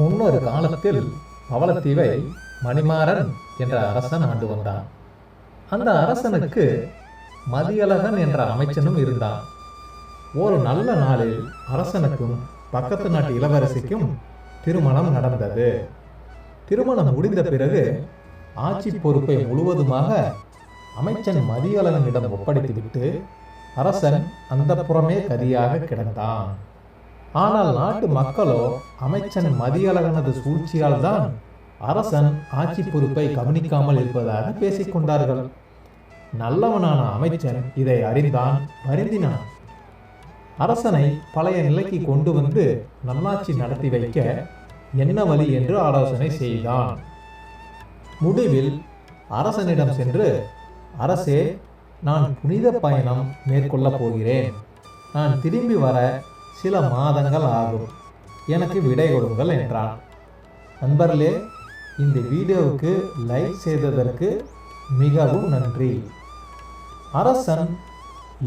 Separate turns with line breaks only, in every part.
முன்னொரு காலத்தில் பவளத்தீவை மணிமாறன் என்ற அரசன் ஆண்டு வந்தான். அந்த அரசனுக்கு மதியழகன் என்ற அமைச்சனும் இருந்தான். ஒரு நல்ல நாளில் அரசனுக்கும் பக்கத்து நாட்டு இளவரசிக்கும் திருமணம் நடந்தது. திருமணம் முடிந்த பிறகு ஆட்சி பொறுப்பை முழுவதுமாக அமைச்சன் மதியழகனிடம் ஒப்படைத்துவிட்டு அரசன் அந்த புறமே கதியாக கிடந்தான். ஆனால் நாட்டு மக்களோ அமைச்சன் மதியழகனது சூழ்ச்சியால் தான் அரசன் ஆட்சி பொறுப்பை கவனிக்காமல் இருப்பதாக பேசிக்கொண்டார்கள். நல்லவனான அமைச்சன் இதை அறிந்தான் வருந்தினான். அரசனை பழைய நிலைக்கு கொண்டு வந்து நல்லாட்சி நடத்தி வைக்க என்ன வழி என்று ஆலோசனை செய்தான். முடிவில் அரசனிடம் சென்று அரசே நான் புனித பயணம் மேற்கொள்ளப் போகிறேன். நான் திரும்பி வர சில மாதங்கள் ஆகும். எனக்கு விடை கொடுங்கள் என்றான். நண்பர்களே இந்த வீடியோவுக்கு லைக் செய்ததற்கு மிகவும் நன்றி. அரசன்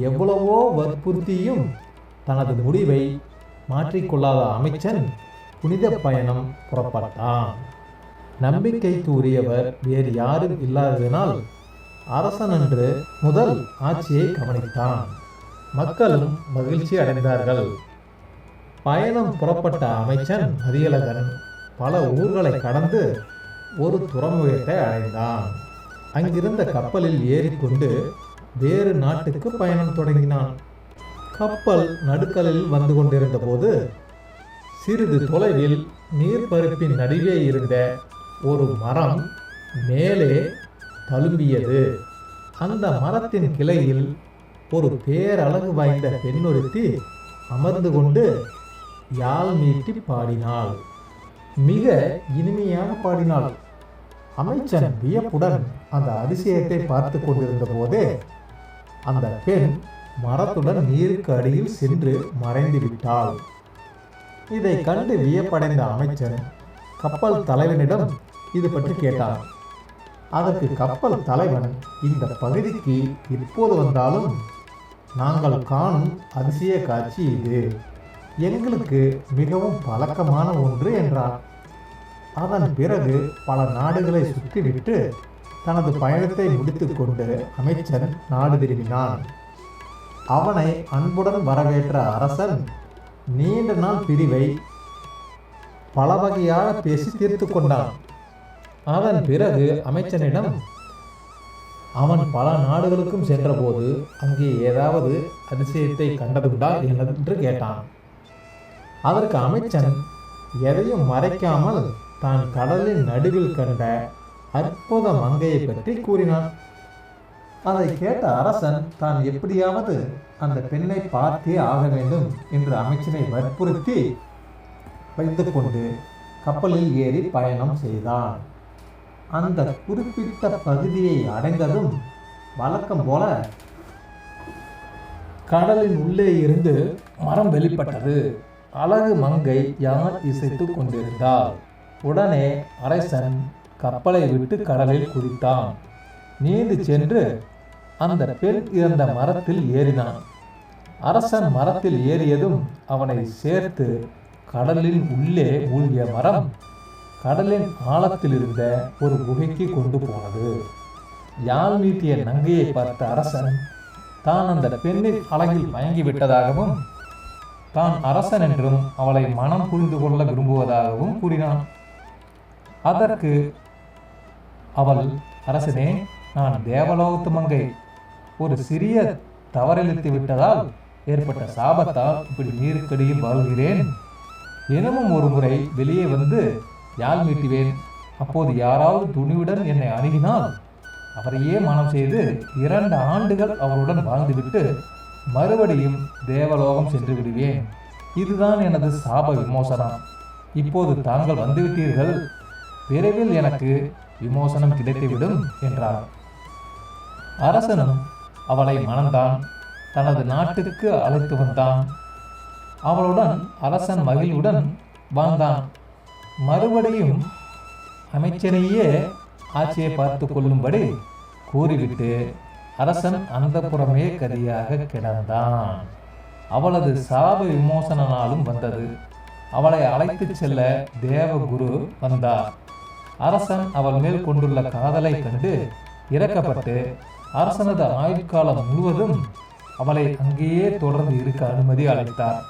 எவ்வளவோ வற்புறுத்தியும் தனது முடிவை மாற்றிக்கொள்ளாத அமைச்சன் புனித பயணம் புறப்பட்டான். நம்பிக்கைக்கு உரியவர் வேறு யாரும் இல்லாததினால் அரசன் அன்று முதல் ஆட்சியை கவனித்தான். மக்களும் மகிழ்ச்சி அடைந்தார்கள். பயணம் புறப்பட்ட அமைச்சன் மதியழகன் பல ஊர்களை கடந்து ஒரு துறைமுகத்தை அடைந்தான். அங்கிருந்த கப்பலில் ஏறிக்கொண்டு வேறு நாட்டுக்கு பயணம் தொடங்கினான். கப்பல் நடுக்கலில் வந்து கொண்டிருந்த போது சிறிது தொலைவில் நீர்பருப்பின் நடுவே இருந்த ஒரு மரம் மேலே தழும்பியது. அந்த மரத்தின் கிளையில் ஒரு பேரழகு வாய்ந்த பெண்ணொருத்தி அமர்ந்து கொண்டு யாழ் நீட்டி பாடினாள். மிக இனிமையாக பாடினாள். அமைச்சன் வியப்புடன் அந்த அதிசயத்தை பார்த்து கொண்டிருந்த போதே அந்த பெண் மரத்துடன் நீருக்கு அடியில் சென்று மறைந்து விட்டாள். இதை கண்டு வியப்படைந்த அமைச்சன் கப்பல் தலைவனிடம் இது பற்றி கேட்டான். அதற்கு கப்பல் தலைவன் இந்த பகுதிக்கு எப்போது வந்தாலும் நாங்கள் காணும் அதிசய காட்சி இது. எங்களுக்கு மிகவும் பழக்கமான ஒன்று என்றான் அதன் பிறகு பல நாடுகளை சுற்றிவிட்டு தனது பயணத்தை முடித்துக்கொண்டு அமைச்சர் நாடு திரும்பினான். அவனை அன்புடன் வரவேற்ற அரசன் நீண்ட நாள் பிரிவை பல வகையாக பேசி தீர்த்து கொண்டான். அதன் பிறகு அமைச்சனிடம் அவன் பல நாடுகளுக்கும் சென்றபோது அங்கே ஏதாவது அதிசயத்தை கண்டதுண்டா? என்று கேட்டான். அதற்கு அமைச்சன் எதையும் மறைக்காமல் தான் கடலின் நடுவில் கண்ட அற்புத மங்கையை பற்றி கூறினான். அதை கேட்ட அரசன் தான் எப்படியாவது அந்த பெண்ணை பார்த்தே ஆக வேண்டும் என்று அமைச்சனை வற்புறுத்தி வைத்து கொண்டு கப்பலில் ஏறி பயணம் செய்தான். அந்த குறிப்பிட்ட பகுதியை அடைந்ததும் வழக்கம் போல கடலின் உள்ளே இருந்து மரம் வெளிப்பட்டது. அழகு மங்கை யார் இசைத்து கொண்டிருந்தாள்? உடனே அரசன் கப்பலை விட்டு கடலில் குதித்தான். நீந்து சென்று அந்த பெண் இருந்த மரத்தில் ஏறினான். அரசன் மரத்தில் ஏறியதும் அவனை சேர்த்து கடலின் உள்ளே மூழ்கிய மரம் கடலின் ஆழத்தில் இருந்த ஒரு குகைக்கு கொண்டு போனது. யாழ் நீட்டிய நங்கையை பார்த்த அரசன் தான் அந்த பெண்ணின் அழகில் மயங்கி விட்டதாகவும் தான் அரசன் என்றும் அவளை மனம் புரிந்து கொள்ள விரும்புவதாகவும் கூறினான். அதற்கு அவள் அரசனே நான் தேவலோகத்து மங்கை. ஒரு சிறிய தவறிழைத்து விட்டதால் ஏற்பட்ட சாபத்தால் இப்படி நீருக்கடியில் வாழ்கிறேன். தினமும் ஒரு முறை வெளியே வந்து யாழ் மீட்டுவேன். அப்போது யாராவது துணிவுடன் என்னை அணுகினால் அவரையே மனம் செய்து இரண்டு ஆண்டுகள் அவருடன் வாழ்ந்துவிட்டு மறுபடியும் தேவலோகம் சென்று விடுவேன். இதுதான் எனது சாப விமோசனம். இப்போது தாங்கள் வந்துவிட்டீர்கள். விரைவில் எனக்கு விமோசனம் கிடைத்துவிடும் என்றார். அரசனும் அவளை மணந்தான். தனது நாட்டுக்கு அழைத்து வந்தான். அவளுடன் அரசன் மகிழ்வுடன் வாழ்ந்தான். மறுபடியும் அமைச்சரையே ஆட்சியை பார்த்து கொள்ளும்படி கூறிவிட்டு அரசன் அந்த புறமே கதியாக கிடந்தான். அவளது சாப விமோசன நாளும் வந்தது. அவளை அழைத்துச் செல்ல தேவகுரு வந்தார். அரசன் அவள் மேல் கொண்டுள்ள காதலை கண்டு இறக்கப்பட்டு அரசனது ஆயுட்காலம் முழுவதும் அவளை அங்கேயே தொடர்ந்து இருக்க அனுமதி அளித்தார்.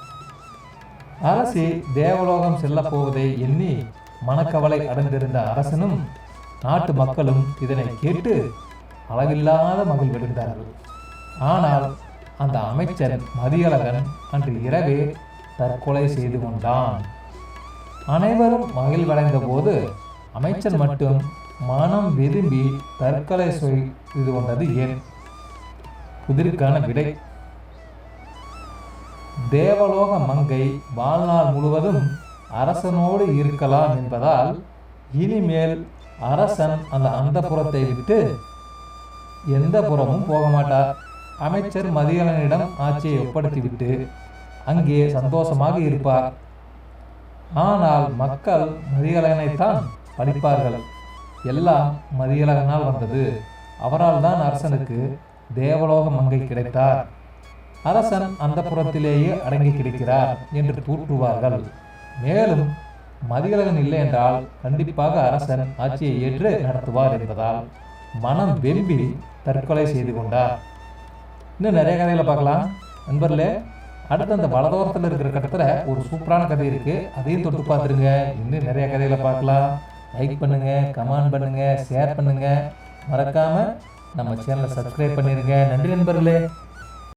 அரசி தேவலோகம் செல்லப் போவதை எண்ணி மனக்கவலை அடைந்திருந்த அரசனும் நாட்டு மக்களும் இதனை கேட்டு அளவில்லாத மகிழ்வடைந்தார்கள் ஆனால் அந்த அமைச்சர் மதியழகன் அன்று இரவே தற்கொலை செய்து கொண்டான். அனைவரும் மகிழ்வடைந்த போது அமைச்சர் மட்டும் மனம் விரும்பி தற்கொலை செய்து கொண்டது ஏன்? புதிருக்கான விடை. தேவலோக மங்கை வாழ்நாள் முழுவதும் அரசனோடு இருக்கலாம் என்பதால் இனிமேல் அரசன் அந்த அந்தப்புறத்தை விட்டு எந்த புறமும் போக மாட்டார் அமைச்சர் மதியழனிடம் ஆட்சியை ஒப்படைத்துவிட்டு அங்கே சந்தோஷமாக இருப்பார். ஆனால் மக்கள் மதியலகனைத்தான் படிப்பார்கள் எல்லாம் மதியலகனால் வந்தது. அவரால் தான் அரசனுக்கு தேவலோக மங்கை கிடைத்தார். அரசன் அந்த புறத்திலேயே அடங்கி கிடைக்கிறார் என்று தூற்றுவார்கள். மேலும் மதியழகன் இல்லை என்றால் கண்டிப்பாக அரசன் ஆட்சியை ஏற்று நடத்துவார் என்பதால். மனம் வெம்பி தற்கொலை செய்து கொண்டார். இன்னும் நிறைய கதைகளை பார்க்கலாம். நண்பர்களே அடுத்து அந்த வலதோரத்தில் இருக்கிற கட்டத்தில் ஒரு சூப்பரான கதை இருக்குது அதையும் தொட்டு பார்த்துருங்க. இன்னும் நிறைய கதைகளை பார்க்கலாம். லைக் பண்ணுங்கள் கமெண்ட் பண்ணுங்கள் ஷேர் பண்ணுங்கள் மறக்காமல் நம்ம சேனலை சப்ஸ்கிரைப் பண்ணிடுங்க நன்றி நண்பர்களே.